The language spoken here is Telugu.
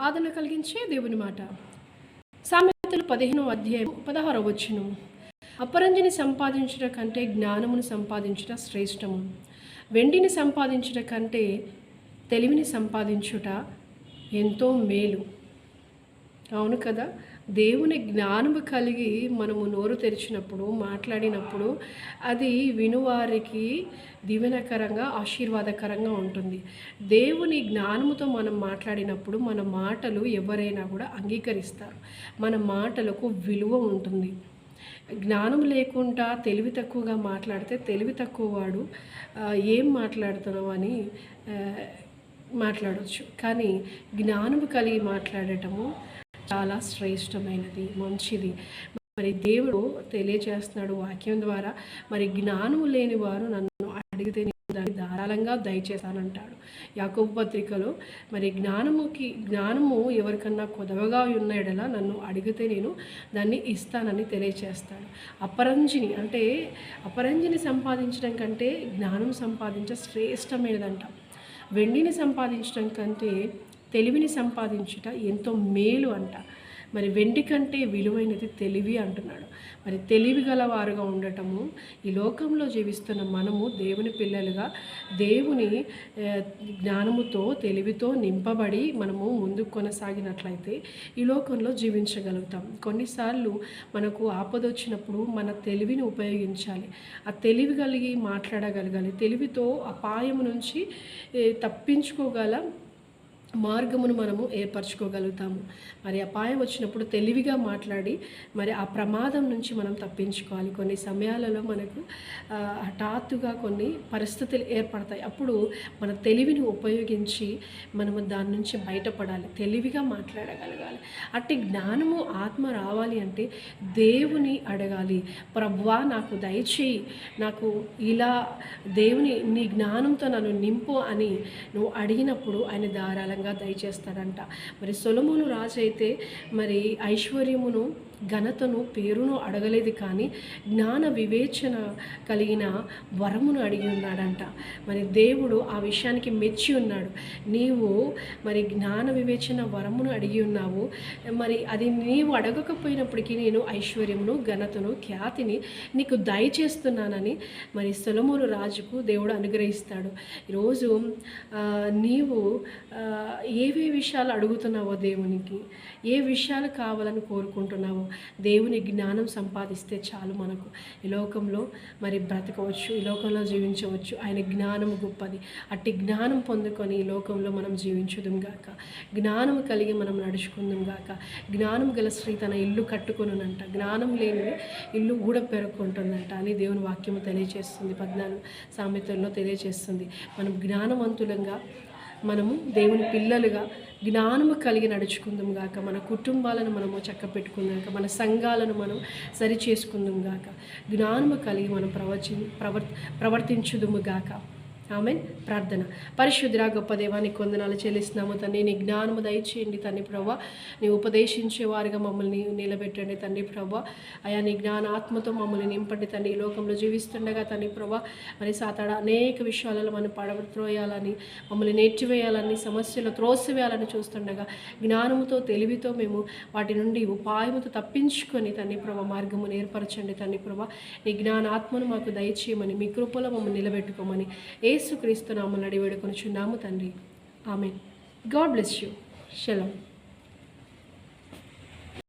ఆదరణ కలిగించే దేవుని మాట. సామెతలు పదిహేను అధ్యాయం పదహారవ వచ్చును అపరంజిని సంపాదించుట కంటే జ్ఞానమును సంపాదించుట శ్రేష్టము. వెండిని సంపాదించుట కంటే తెలివిని సంపాదించుట ఎంతో మేలు. అవును కదా? దేవుని జ్ఞానము కలిగి మనము నోరు తెరిచినప్పుడు మాట్లాడినప్పుడు అది వినువారికి దీవెనకరంగా ఆశీర్వాదకరంగా ఉంటుంది. దేవుని జ్ఞానముతో మనం మాట్లాడినప్పుడు మన మాటలు ఎవరైనా కూడా అంగీకరిస్తారు. మన మాటలకు విలువ ఉంటుంది. జ్ఞానం లేకుండా తెలివి తక్కువగా మాట్లాడితే తెలివి తక్కువ వాడు ఏం మాట్లాడుతున్నావు అని మాట్లాడవచ్చు కానీ జ్ఞానము కలిగి మాట్లాడటము చాలా శ్రేష్టమైనది మంచిది. మరి దేవుడు తెలియచేస్తున్నాడు వాక్యం ద్వారా. మరి జ్ఞానం లేని వారు నన్ను అడిగితే దాన్ని ధారాళంగా దయచేశానంటాడు. యాకోబు పత్రికలో మరి జ్ఞానముకి జ్ఞానము ఎవరికన్నా కొదవగా ఉన్నాడలా నన్ను అడిగితే నేను దాన్ని ఇస్తానని తెలియచేస్తాడు. అపరంజిని అంటే అపరంజిని సంపాదించడం కంటే జ్ఞానం సంపాదించ శ్రేష్టమైనదంట. వెండిని సంపాదించడం కంటే తెలివిని సంపాదించుట ఎంతో మేలు అంట. మరి వెండి కంటే విలువైనది తెలివి అంటున్నాడు. మరి తెలివి గలవారుగా ఉండటము ఈ లోకంలో జీవిస్తున్న మనము దేవుని పిల్లలుగా దేవుని జ్ఞానముతో తెలివితో నింపబడి మనము ముందుకు కొనసాగినట్లయితే ఈ లోకంలో జీవించగలుగుతాం. కొన్నిసార్లు మనకు ఆపదొచ్చినప్పుడు మన తెలివిని ఉపయోగించాలి. ఆ తెలివి కలిగి మాట్లాడగలగాలి. తెలివితో అపాయం నుంచి తప్పించుకోగల. మార్గమును మనము ఏర్పరచుకోగలుగుతాము. మరి అపాయం వచ్చినప్పుడు తెలివిగా మాట్లాడి మరి ఆ ప్రమాదం నుంచి మనం తప్పించుకోవాలి. కొన్ని సమయాలలో మనకు హఠాత్తుగా కొన్ని పరిస్థితులు ఏర్పడతాయి. అప్పుడు మన తెలివిని ఉపయోగించి మనము దాని నుంచి బయటపడాలి. తెలివిగా మాట్లాడగలగాలి. అట్టి జ్ఞానము ఆత్మ రావాలి అంటే దేవుని అడగాలి. ప్రవ్వా నాకు దయచేయి. నాకు ఇలా దేవుని నీ జ్ఞానంతో నన్ను నింపు అని నువ్వు అడిగినప్పుడు ఆయన ధారాళంగా ఖచ్చితంగా దయచేస్తాడంట. మరి సొలమును రాజు అయితే మరి ఐశ్వర్యమును ఘనతను పేరును అడగలేదు కానీ జ్ఞాన వివేచన కలిగిన వరమును అడిగి ఉన్నాడంట. మరి దేవుడు ఆ విషయానికి మెచ్చి ఉన్నాడు. నీవు మరి జ్ఞాన వివేచన వరమును అడిగి ఉన్నావు. మరి అది నీవు అడగకపోయినప్పటికీ నేను ఐశ్వర్యమును ఘనతను ఖ్యాతిని నీకు దయచేస్తున్నానని మరి సొలమును రాజుకు దేవుడు అనుగ్రహిస్తాడు. ఈరోజు నీవు ఏవే విషయాలు అడుగుతున్నావో దేవునికి? ఏ విషయాలు కావాలని కోరుకుంటున్నావో? దేవుని జ్ఞానం సంపాదిస్తే చాలు మనకు. ఈ లోకంలో మరి బ్రతకవచ్చు ఈ లోకంలో జీవించవచ్చు. ఆయన జ్ఞానం గొప్పది. అట్టి జ్ఞానం పొందుకొని ఈ లోకంలో మనం జీవించుదాం గాక. జ్ఞానం కలిగి మనం నడుచుకుందాం గాక. జ్ఞానం గల స్త్రీ తన ఇల్లు కట్టుకునునంట. జ్ఞానం లేనిది ఇల్లు ఊడ పెరుక్కుంటుందంట అని దేవుని వాక్యము తెలియజేస్తుంది పద్నాలుగు సామెతల్లో తెలియజేస్తుంది మనం జ్ఞానవంతులంగా మనము దేవుని పిల్లలుగా జ్ఞానము కలిగి నడుచుకుందాం గాక. మన కుటుంబాలను మనము చక్క పెట్టుకుందాక మన సంఘాలను మనం సరి చేసుకుందాం గాక. జ్ఞానము కలిగి మనం ప్రవచి ప్రవర్ ప్రవర్తించుదుము గాక. ఆమె ప్రార్థన. పరిశుద్ధిరా గొప్ప దేవానికి కొందనాలు చెల్లిస్తున్నాము. తండ్రి నీ జ్ఞానము దయచేయండి తండ్రి ప్రభా. నీ ఉపదేశించే వారిగా మమ్మల్ని నిలబెట్టండి తండ్రి ప్రభా. అయా నీ జ్ఞాన ఆత్మతో మమ్మల్ని నింపండి తండ్రి. ఈ లోకంలో జీవిస్తుండగా తండ్రి ప్రభా మరి సాతాడ అనేక విషయాలలో మనం పడత్రోయాలని మమ్మల్ని నేర్చివేయాలని సమస్యలు త్రోసివేయాలని చూస్తుండగా జ్ఞానముతో తెలివితో మేము వాటి నుండి ఉపాయముతో తప్పించుకొని తండ్రి ప్రభా మార్గము ఏర్పరచండి తండ్రి ప్రభా. నీ జ్ఞానాత్మను మాకు దయచేయమని మీ కృపలో మమ్మల్ని నిలబెట్టుకోమని ఏ యేసుక్రీస్తు నామని అడివేడుకొని చున్నాము తండ్రి. ఆమె గాడ్ బ్లెస్ యూ. షలం